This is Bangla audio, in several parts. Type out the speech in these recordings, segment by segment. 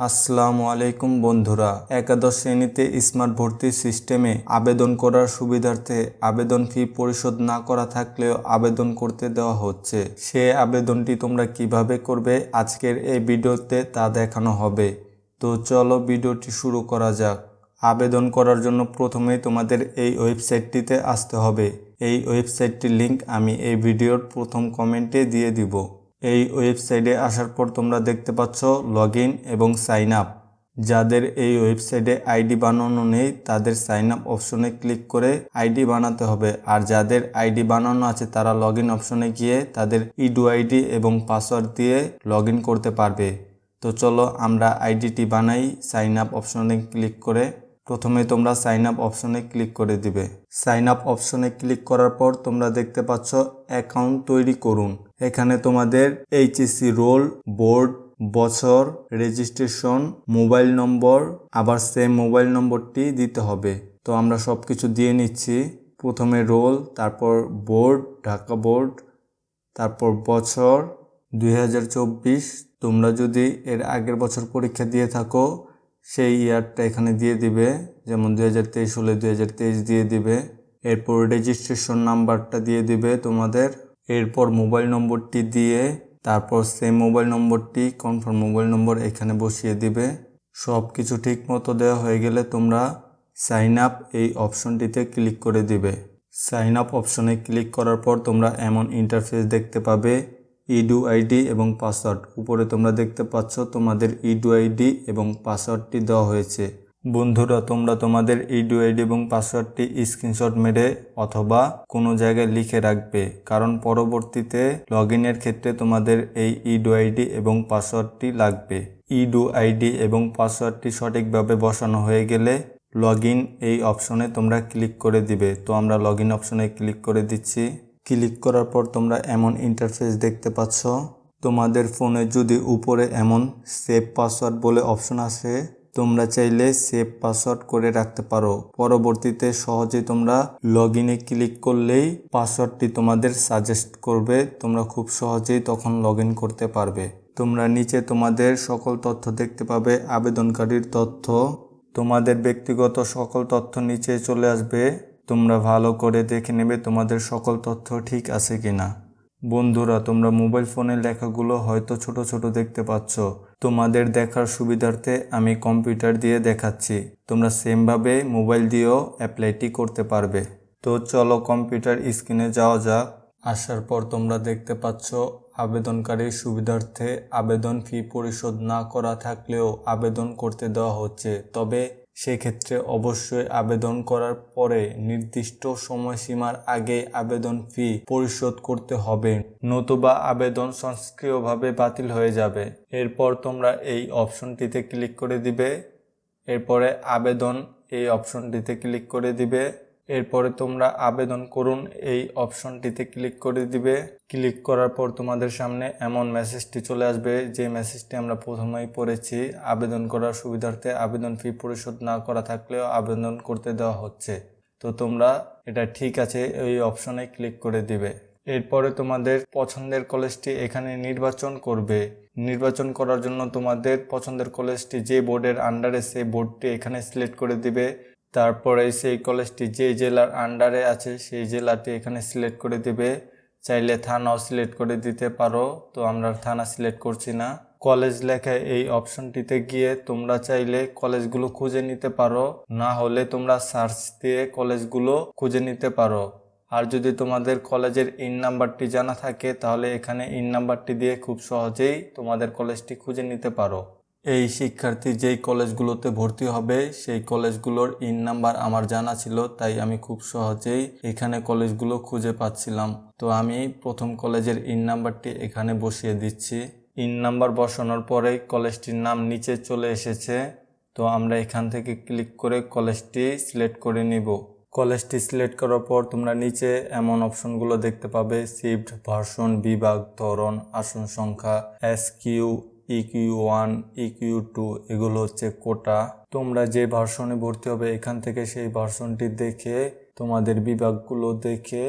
আসসালামু আলাইকুম বন্ধুরা। একাদশ শ্রেণীতে স্মার্ট ভর্তি সিস্টেমে আবেদন করার সুবিধার্থে আবেদন ফি পরিশোধ না করা থাকলেও আবেদন করতে দেওয়া হচ্ছে। সে আবেদনটি তোমরা কীভাবে করবে আজকের এই ভিডিওতে তা দেখানো হবে। তো চলো ভিডিওটি শুরু করা যাক। আবেদন করার জন্য প্রথমেই তোমাদের এই ওয়েবসাইটটিতে আসতে হবে। এই ওয়েবসাইটটির লিংক আমি এই ভিডিওর প্রথম কমেন্টে দিয়ে দিব। এই ওয়েবসাইটে আসার পর তোমরা দেখতে পাচ্ছ লগ এবং সাইন আপ। যাদের এই ওয়েবসাইটে আইডি বানানো নেই, তাদের সাইন আপ অপশনে ক্লিক করে আইডি বানাতে হবে। আর যাদের আইডি বানানো আছে, তারা লগ অপশনে গিয়ে তাদের ইডু আইডি এবং পাসওয়ার্ড দিয়ে লগ করতে পারবে। তো চলো আমরা আইডিটি বানাই, সাইন আপ অপশনে ক্লিক করে। প্রথমে তোমরা সাইন আপ অপশনে ক্লিক করে দিবে। সাইন আপ অপশনে ক্লিক করার পর তোমরা দেখতে পাচ্ছ অ্যাকাউন্ট তৈরি করুন। এখানে তোমাদের এইচএসসি রোল, বোর্ড, বছর, রেজিস্ট্রেশন, মোবাইল নম্বর, আবার সেম মোবাইল নম্বরটি দিতে হবে। তো আমরা সব কিছু দিয়ে নিচ্ছি। প্রথমে রোল, তারপর বোর্ড, ঢাকা বোর্ড, তারপর বছর, দুই হাজার চব্বিশ। তোমরা যদি এর আগের বছর পরীক্ষা দিয়ে থাকো, সেই ইয়ারটা এখানে দিয়ে দিবে। যেমন দুই হাজার তেইশ হলে দুই হাজার তেইশ দিয়ে দিবে। এরপর রেজিস্ট্রেশন নাম্বারটা দিয়ে দিবে তোমাদের। এরপর মোবাইল নম্বরটি দিয়ে তারপর সেম মোবাইল নম্বরটি কনফার্ম মোবাইল নম্বর এখানে বসিয়ে দিবে। সব কিছু ঠিক মতো দেওয়া হয়ে গেলে তোমরা সাইন আপ এই অপশনটিতে ক্লিক করে দিবে। সাইন আপ অপশনে ক্লিক করার পর তোমরা এমন ইন্টারফেস দেখতে পাবে ইডু আইডি এবং পাসওয়ার্ড উপরে তোমরা দেখতে পাচ্ছ তোমাদের ইডু আইডি এবং পাসওয়ার্ডটি দেওয়া হয়েছে। বন্ধুরা, তোমরা তোমাদের ইডু আইডি এবং পাসওয়ার্ডটি স্ক্রিনশট মেরে অথবা কোনো জায়গায় লিখে রাখবে। কারণ পরবর্তীতে লগ ক্ষেত্রে তোমাদের এই ইডু আইডি এবং পাসওয়ার্ডটি লাগবে। ইডু আইডি এবং পাসওয়ার্ডটি সঠিকভাবে বসানো হয়ে গেলে লগ এই অপশনে তোমরা ক্লিক করে দিবে। তো আমরা লগ অপশনে ক্লিক করে দিচ্ছি। ক্লিক করার পর তোমরা এমন ইন্টারফেস দেখতে পাচ্ছ। তোমাদের ফোনে যদি উপরে এমন সেভ পাসওয়ার্ড বলে অপশন আসে তোমরা চাইলে সেভ পাসওয়ার্ড করে রাখতে পারো। পরবর্তীতে সহজে তোমরা লগ ইনে ক্লিক করলেই পাসওয়ার্ডটি তোমাদের সাজেস্ট করবে। তোমরা খুব সহজেই তখন লগ ইন করতে পারবে। তোমরা নিচে তোমাদের সকল তথ্য দেখতে পাবে। আবেদনকারীর তথ্য, তোমাদের ব্যক্তিগত সকল তথ্য নিচে চলে আসবে। তোমরা ভালো করে দেখে নেবে তোমাদের সকল তথ্য ঠিক আছে কিনা। বন্ধুরা, তোমরা মোবাইল ফোনের লেখাগুলো হয়তো ছোট ছোট দেখতে পাচ্ছ। তোমাদের দেখার সুবিধার্থে আমি কম্পিউটার দিয়ে দেখাচ্ছি। তোমরা সেমভাবে মোবাইল দিয়েও অ্যাপ্লাইটি করতে পারবে। তো চলো কম্পিউটার স্ক্রিনে যাওয়া যাক। আসার পর তোমরা দেখতে পাচ্ছ, আবেদনকারীর সুবিধার্থে আবেদন ফি পরিশোধ না করা থাকলেও আবেদন করতে দেওয়া হচ্ছে। তবে সেক্ষেত্রে অবশ্যই আবেদন করার পরে নির্দিষ্ট সময়সীমার আগে আবেদন ফি পরিশোধ করতে হবে, নতুবা আবেদন সংস্ক্রিয়ভাবে বাতিল হয়ে যাবে। এরপর তোমরা এই অপশনটিতে ক্লিক করে দিবে। এরপরে আবেদন এই অপশনটিতে ক্লিক করে দিবে। এরপরে তোমরা আবেদন করুন। এই অপশনটিতে ক্লিক করে দিবে। ক্লিক করার পর তোমাদের সামনে এমন মেসেজটি চলে আসবে, যে মেসেজটি আমরা প্রথমেই পড়েছি। আবেদন করার সুবিধার্থে আবেদন ফি পরিশোধ না করা থাকলেও আবেদন করতে দেওয়া হচ্ছে। তো তোমরা এটা ঠিক আছে, এই অপশনে ক্লিক করে দিবে। এরপরে তোমাদের পছন্দের কলেজটি এখানে নির্বাচন করবে। নির্বাচন করার জন্য তোমাদের পছন্দের কলেজটি যে বোর্ডের আন্ডারে সেই বোর্ডটি এখানে সিলেক্ট করে দিবে। তারপরে সেই কলেজটি যে জেলার আন্ডারে আছে সেই জেলাটি এখানে সিলেক্ট করে দিবে। চাইলে থানাও সিলেক্ট করে দিতে পারো, তো আমরা থানা সিলেক্ট করছি না। কলেজ লেখায় এই অপশনটিতে গিয়ে তোমরা চাইলে কলেজগুলো খুঁজে নিতে পারো, না হলে তোমরা সার্চ দিয়ে কলেজগুলো খুঁজে নিতে পারো। আর যদি তোমাদের কলেজের ইন নাম্বারটি জানা থাকে, তাহলে এখানে ইন নাম্বারটি দিয়ে খুব সহজেই তোমাদের কলেজটি খুঁজে নিতে পারো। এই শিক্ষার্থী যেই কলেজগুলোতে ভর্তি হবে, সেই কলেজগুলোর ইন নাম্বার আমার জানা ছিল, তাই আমি খুব সহজেই এখানে কলেজগুলো খুঁজে পাচ্ছিলাম। তো আমি প্রথম কলেজের ইন নাম্বারটি এখানে বসিয়ে দিচ্ছি। ইন নাম্বার বসানোর পরে কলেজটির নাম নিচে চলে এসেছে। তো আমরা এখান থেকে ক্লিক করে কলেজটি সিলেক্ট করে নিব। কলেজটি সিলেক্ট করার পর তোমরা নিচে এমন অপশনগুলো দেখতে পাবে, শিফট, ভার্সন, বিভাগ, ধরন, আসন সংখ্যা S Q EQ one EQ two এগুলো হচ্ছে কোটা। তোমরা যে ভার্সনে ভর্তি হবে এখান থেকে সেই ভার্সনটি দেখে, তোমাদের বিভাগগুলো দেখে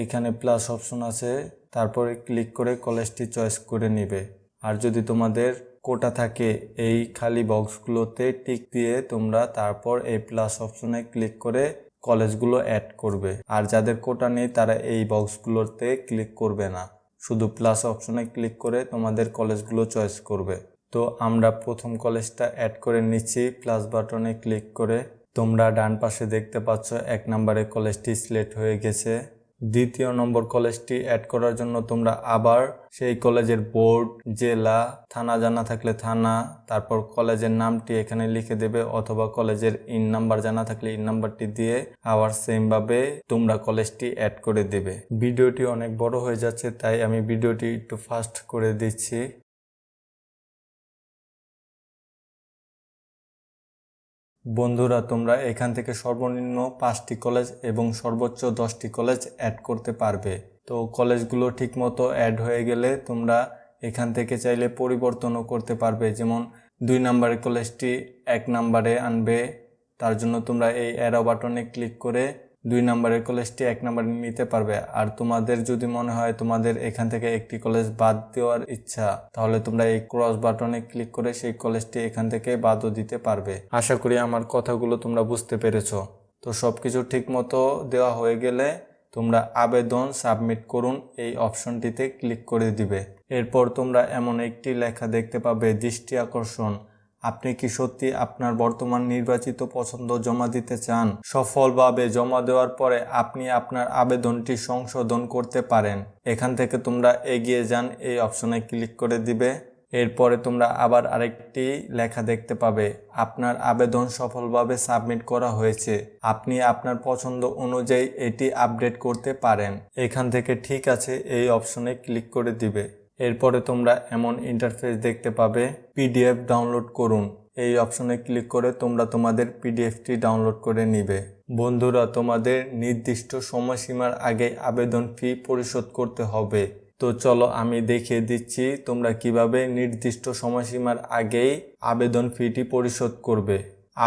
এইখানে প্লাস অপশন আছে, তারপরে ক্লিক করে কলেজটি চয়েস করে নিবে। আর যদি তোমাদের কোটা থাকে, এই খালি বক্সগুলোতে টিক দিয়ে তোমরা তারপর এই প্লাস অপশনে ক্লিক করে কলেজগুলো অ্যাড করবে। আর যাদের কোটা নেই, তারা এই বক্সগুলোতে ক্লিক করবে না। শুধু প্লাস অপশনে ক্লিক করে তোমাদের কলেজগুলো চয়েস করবে। তো আমরা প্রথম কলেজটা অ্যাড করে নিচ্ছি প্লাস বাটনে ক্লিক করে। তোমরা ডান পাশে দেখতে পাচ্ছ এক নম্বরে কলেজটি সিলেক্ট হয়ে গেছে। দ্বিতীয় নম্বর কলেজটি অ্যাড করার জন্য তোমরা আবার সেই কলেজের বোর্ড জেলা, থানা জানা থাকলে থানা, তারপর কলেজের নামটি এখানে লিখে দেবে অথবা কলেজের ইন নাম্বার জানা থাকলে ইন নাম্বারটি দিয়ে আবার সেমভাবে তোমরা কলেজটি অ্যাড করে দেবে। ভিডিওটি অনেক বড় হয়ে যাচ্ছে, তাই আমি ভিডিওটি একটু ফাস্ট করে দিচ্ছি। বন্ধুরা, তোমরা এখান থেকে সর্বনিম্ন পাঁচটি কলেজ এবং সর্বোচ্চ দশটি কলেজ অ্যাড করতে পারবে। তো কলেজগুলো ঠিকমতো অ্যাড হয়ে গেলে তোমরা এখান থেকে চাইলে পরিবর্তনও করতে পারবে। যেমন, দুই নাম্বারের কলেজটি এক নাম্বারে আনবে। তার জন্য তোমরা এই অ্যারো বাটনে ক্লিক করে দুই নাম্বারের কলেজটি এক নাম্বারে নিতে পারবে। আর তোমাদের যদি মনে হয় তোমাদের এখান থেকে একটি কলেজ বাদ দেওয়ার ইচ্ছা, তাহলে তোমরা এই ক্রস বাটনে ক্লিক করে সেই কলেজটি এখান থেকে বাদও দিতে পারবে। আশা করি আমার কথাগুলো তোমরা বুঝতে পেরেছ। তো সব কিছু ঠিক মতো দেওয়া হয়ে গেলে তোমরা আবেদন সাবমিট করুন, এই অপশনটিতে ক্লিক করে দিবে। এরপর তোমরা এমন একটি লেখা দেখতে পাবে, দৃষ্টি আকর্ষণ। আপনি কি সত্যি আপনার বর্তমান নির্বাচিত পছন্দ জমা দিতে চান? সফলভাবে জমা দেওয়ার পরে আপনি আপনার আবেদনটি সংশোধন করতে পারেন। এখান থেকে তোমরা এগিয়ে যান, এই অপশনে ক্লিক করে দিবে। এরপরে তোমরা আবার আরেকটি লেখা দেখতে পাবে। আপনার আবেদন সফলভাবে সাবমিট করা হয়েছে। আপনি আপনার পছন্দ অনুযায়ী এটি আপডেট করতে পারেন। এখান থেকে ঠিক আছে, এই অপশনে ক্লিক করে দিবে। এরপরে তোমরা এমন ইন্টারফেস দেখতে পাবে। পিডিএফ ডাউনলোড করুন। এই অপশনে ক্লিক করে তোমরা তোমাদের পিডিএফটি ডাউনলোড করে নিবে। বন্ধুরা, তোমাদের নির্দিষ্ট সময়সীমার আগে আবেদন ফি পরিশোধ করতে হবে। তো চলো আমি দেখিয়ে দিচ্ছি তোমরা কীভাবে নির্দিষ্ট সময়সীমার আগেই আবেদন ফিটি পরিশোধ করবে।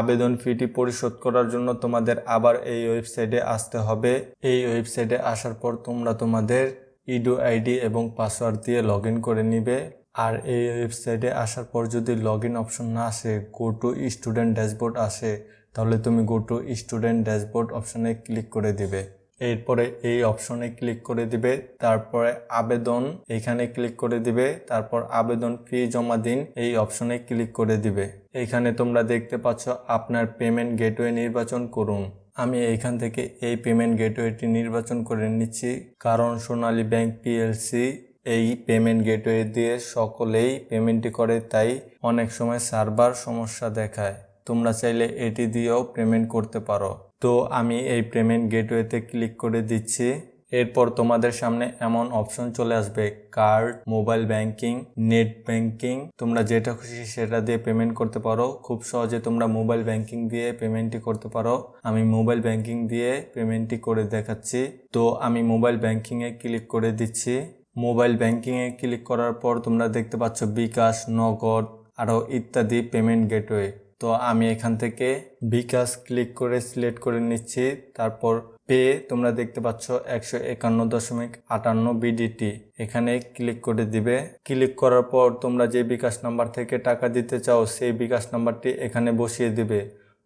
আবেদন ফিটি পরিশোধ করার জন্য তোমাদের আবার এই ওয়েবসাইটে আসতে হবে। এই ওয়েবসাইটে আসার পর তোমরা তোমাদের ইডো আইডি এবং পাসওয়ার্ড দিয়ে লগ করে নিবে। আর এই ওয়েবসাইটে আসার পর যদি লগ ইন অপশন না আসে, গো টু স্টুডেন্ট ড্যাশবোর্ড আসে, তাহলে তুমি গো টু স্টুডেন্ট ড্যাশবোর্ড অপশনে ক্লিক করে দিবে। এরপরে এই অপশনে ক্লিক করে দিবে, তারপরে আবেদন এখানে ক্লিক করে দিবে, তারপর আবেদন ফি জমা দিন, এই অপশনে ক্লিক করে দিবে। এখানে তোমরা দেখতে পাচ্ছ আপনার পেমেন্ট গেটওয়ে নির্বাচন করুন। আমি এইখান থেকে এই পেমেন্ট গেটওয়েটি নির্বাচন করে নিচ্ছি। কারণ সোনালী ব্যাংক পিএলসি এই পেমেন্ট গেটওয়ে দিয়ে সকলেই পেমেন্টটি করে, তাই অনেক সময় সার্ভার সমস্যা দেখায়। তোমরা চাইলে এটি দিয়েও পেমেন্ট করতে পারো। তো আমি এই পেমেন্ট গেটওয়েতে ক্লিক করে দিচ্ছি। এরপর তোমাদের সামনে এমন অপশন চলে আসবে card mobile banking net banking তোমরা যেটা খুশি সেটা দিয়ে পেমেন্ট করতে পারো। খুব সহজে তোমরা মোবাইল ব্যাংকিং দিয়ে পেমেন্টটি করতে পারো। আমি মোবাইল ব্যাংকিং দিয়ে পেমেন্টটি করে দেখাচ্ছি। তো আমি মোবাইল ব্যাংকিংয়ে ক্লিক করে দিচ্ছি। মোবাইল ব্যাংকিংয়ে ক্লিক করার পর তোমরা দেখতে পাচ্ছ বিকাশ, নগদ, আরও ইত্যাদি পেমেন্ট গেটওয়ে তো আমি এখান থেকে বিকাশ ক্লিক করে সিলেক্ট করে নিচ্ছি। তারপর পে তোমরা দেখতে পাচ্ছ একশো একান্ন দশমিক আটান্ন বিডিটি এখানে ক্লিক করে দিবে। ক্লিক করার পর তোমরা যে বিকাশ নাম্বার থেকে টাকা দিতে চাও, সেই বিকাশ নাম্বারটি এখানে বসিয়ে দিবে।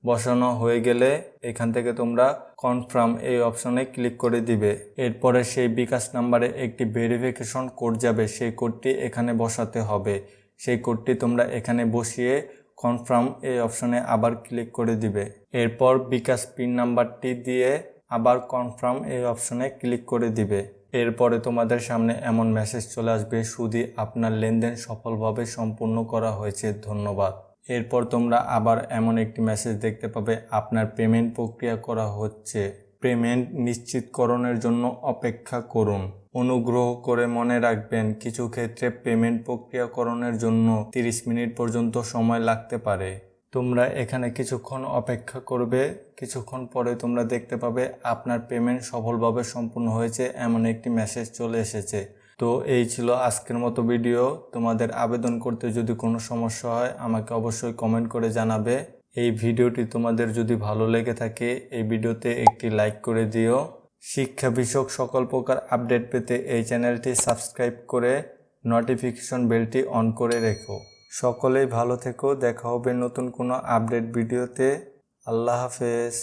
বসানো হয়ে গেলে এখান থেকে তোমরা কনফার্ম এই অপশনে ক্লিক করে দিবে। এরপরে সেই বিকাশ নাম্বারে একটি ভেরিফিকেশন কোড যাবে। সেই কোডটি এখানে বসাতে হবে। সেই কোডটি তোমরা এখানে বসিয়ে কনফার্ম এই অপশনে আবার ক্লিক করে দিবে। এরপর বিকাশ পিন নাম্বারটি দিয়ে আবার কনফার্ম এই অপশনে ক্লিক করে দিবে। এরপরে তোমাদের সামনে এমন মেসেজ চলে আসবে শুধু আপনার লেনদেন সফলভাবে সম্পূর্ণ করা হয়েছে, ধন্যবাদ। এরপর তোমরা আবার এমন একটি মেসেজ দেখতে পাবে, আপনার পেমেন্ট প্রক্রিয়া করা হচ্ছে। পেমেন্ট নিশ্চিতকরণের জন্য অপেক্ষা করুন। অনুগ্রহ করে মনে রাখবেন, কিছু ক্ষেত্রে পেমেন্ট প্রক্রিয়াকরণের জন্য 30 মিনিট পর্যন্ত সময় লাগতে পারে। তোমরা এখানে কিছুক্ষণ অপেক্ষা করবে, কিছুক্ষণ পরে তোমরা দেখতে পাবে আপনার পেমেন্ট সফলভাবে সম্পূর্ণ হয়েছে, এমন একটি মেসেজ চলে এসেছে। তো এই ছিল আজকের মতো ভিডিও তোমাদের আবেদন করতে যদি কোনো সমস্যা হয়, আমাকে অবশ্যই কমেন্ট করে জানাবে। এই ভিডিওটি তোমাদের যদি ভালো লেগে থাকে, এই ভিডিওতে একটি লাইক করে দিও। শিক্ষা বিষয়ক সকল প্রকার আপডেট পেতে এই চ্যানেলটি সাবস্ক্রাইব করে নোটিফিকেশন বেলটি অন করে রেখো। সকলেই ভালো থেকো দেখা হবে নতুন কোনো আপডেট ভিডিওতে। আল্লাহ হাফেজ।